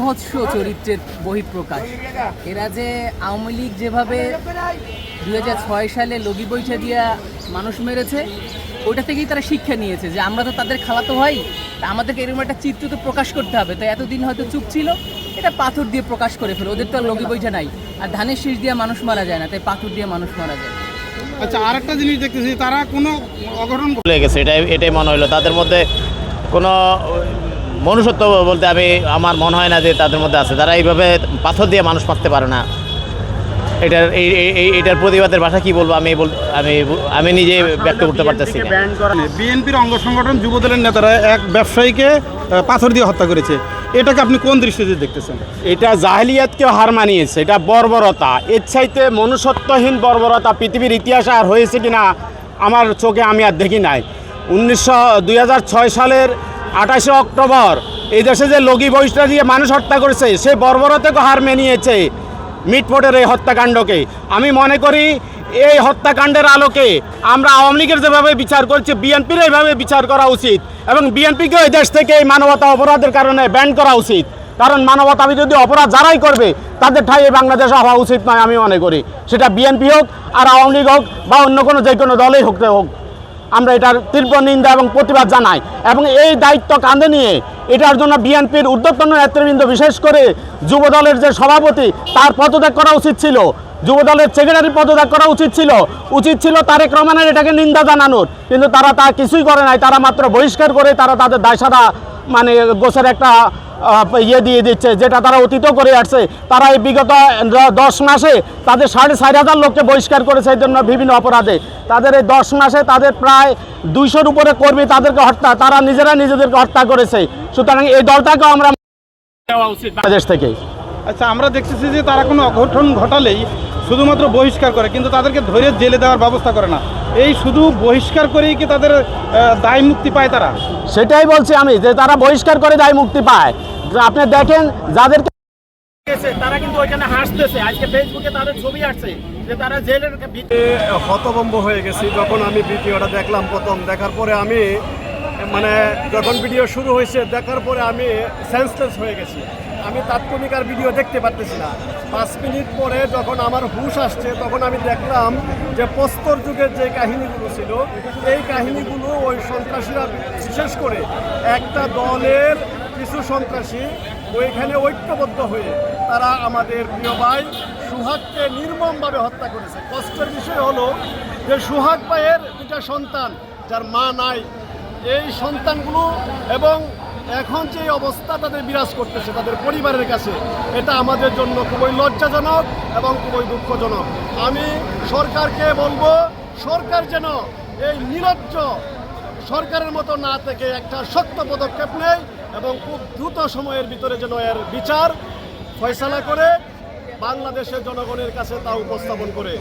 বিভৎস চরিত্রের বহিঃপ্রকাশ। এরা যে আওয়ামী লীগ যেভাবে দু হাজার ছয় সালে লগি বৈঠা দিয়া মানুষ মেরেছে ওইটা থেকেই তারা শিক্ষা নিয়েছে যে আমরা তো তাদের খালাতো ভাই তা আমাদেরকে এরকম একটা চিত্র তো প্রকাশ করতে হবে। তাই এতদিন হয়তো চুপ ছিল এটা পাথর দিয়ে প্রকাশ করে ফেলে। ওদের তো আর লগি বৈঠা নাই। আর ধানের শীষ দিয়ে মানুষ মারা যায় না তাই পাথর দিয়ে মানুষ মারা যায়। আচ্ছা আরেকটা জিনিস দেখতেছি তারা কোনো অঘটন ভুলে গেছে এটাই এটাই মনে হলো তাদের মধ্যে কোনো মনুষ্যত্ব বলতে আমি আমার মনে হয় না যে তাদের মধ্যে আছে। তারা এইভাবে পাথর দিয়ে মানুষ মারতে পারে না। এটার এই এটার প্রতিবাদের ভাষা কি বলব আমি আমি আমি নিজে ব্যক্ত করতে পারতেছি বিএনপির অঙ্গ সংগঠন যুবদলের নেতারা এক ব্যবসায়ীকে পাথর দিয়ে হত্যা করেছে। এটাকে আপনি কোন দৃষ্টিতে দেখতেছেন? এটা জাহিলিয়াতকে হার মানিয়েছে। এটা বর্বরতা। এর চাইতে মনুষ্যত্বহীন বর্বরতা পৃথিবীর ইতিহাসে আর হয়েছে কিনা আমার চোখে আমি আর দেখি নাই। উনিশশো দুই সালের আঠাশে অক্টোবর। এই দেশে যে লগি বহিষ্কার দিয়ে মানুষ হত্যা করেছে, সে বর্বরতাকে হার মেনিয়েছে মিটফোটের এই হত্যাকাণ্ডকে। আমি মনে করি, এই হত্যাকাণ্ডের আলোকে আমরা আওয়ামী লীগের যেভাবে বিচার করছি, বিএনপির এইভাবে বিচার করা উচিত এবং বিএনপিকে এই দেশ থেকে এই মানবতা অপরাধের কারণে ব্যান করা উচিত। কারণ মানবতা বিরোধী অপরাধ যারাই করবে, তাদের ঠাই বাংলাদেশে হওয়া উচিত নয় আমি মনে করি। সেটা বিএনপি হোক আর আওয়ামী লীগ হোক বা অন্য কোনো যে কোনো দলেই হোক হোক। আমরা এটার তীব্র নিন্দা এবং প্রতিবাদ জানাই এবং এই দায়িত্ব কাঁধে নিয়ে এটার জন্য বিএনপির উদ্যোক্তন নেতৃবৃন্দ বিশেষ করে যুবদলের যে সভাপতি, তার পদত্যাগ করা উচিত ছিল। যুবদলের সেক্রেটারি পদত্যাগ করা উচিত ছিল। উচিত ছিল তারেক রহমানের এটাকে নিন্দা জানানোর। কিন্তু তারা তা কিছুই করে নাই। তারা মাত্র বহিষ্কার করে তারা তাদের দায়সারা মানে গোছের একটা ইয়ে দিয়ে দিচ্ছে যেটা তারা অতীত করে আসছে। তারা এই বিগত দশ মাসে তাদের সাড়ে চার হাজার লোককে বহিষ্কার করেছে এই জন্য বিভিন্ন অপরাধে। তাদের এই দশ মাসে তাদের প্রায় দুইশোর উপরে কর্মী তাদেরকে হত্যা তারা নিজেরা নিজেদেরকে হত্যা করেছে। সুতরাং এই দলটাকেও আমরা দেওয়া উচিত। বাংলাদেশ থেকে। আচ্ছা আমরা দেখতেছি যে তারা কোনো অঘটন ঘটালেই শুধুমাত্র বহিষ্কার করে কিন্তু তাদেরকে ধরে জেলে দেওয়ার ব্যবস্থা করে না। এই শুধু বহিষ্কার করেই কি তাদের দায় মুক্তি পায় তারা? সেটাই বলছি আমি যে তারা বহিষ্কার করে দায় মুক্তি পায়। আপনি দেখেন যাদেরকে তারা কিন্তু ওইখানে হাসতেছে। আজকে ফেসবুকে তাদের ছবি আসছে যে তারা জেলের হতভম্ব হয়ে গেছি। যখন আমি ভিডিওটা দেখলাম প্রথম দেখার পরে আমি মানে যখন ভিডিও শুরু হয়েছে দেখার পরে আমি সেন্সলেস হয়ে গেছি। আমি তাৎক্ষণিক আর ভিডিও দেখতে পারতেছি না। পাঁচ মিনিট পরে যখন আমার হুশ আসছে, তখন আমি দেখলাম যে প্রস্তর যুগের যে কাহিনীগুলো ছিল, এই কাহিনীগুলো ওই সন্ত্রাসীরা বিশেষ করে একটা দলের কিছু সন্ত্রাসী ওইখানে ঐক্যবদ্ধ হয়ে তারা আমাদের প্রিয় ভাই সুহাগকে নির্মমভাবে হত্যা করেছে। কষ্টের বিষয় হলো যে সুহাগ ভাইয়ের দুটা সন্তান, যার মা নাই, এই সন্তানগুলো এবং এখন যে অবস্থা তাদের বিরাজ করতেছে, তাদের পরিবারের কাছে, এটা আমাদের জন্য খুবই লজ্জাজনক এবং খুবই দুঃখজনক। আমি সরকারকে বলব, সরকার যেন এই নিরজ্জ সরকারের মতো না থেকে একটা শক্ত পদক্ষেপ নেয় এবং খুব দ্রুত সময়ের ভিতরে যেন এর বিচার ফয়সালা করে, বাংলাদেশের জনগণের কাছে তা উপস্থাপন করে।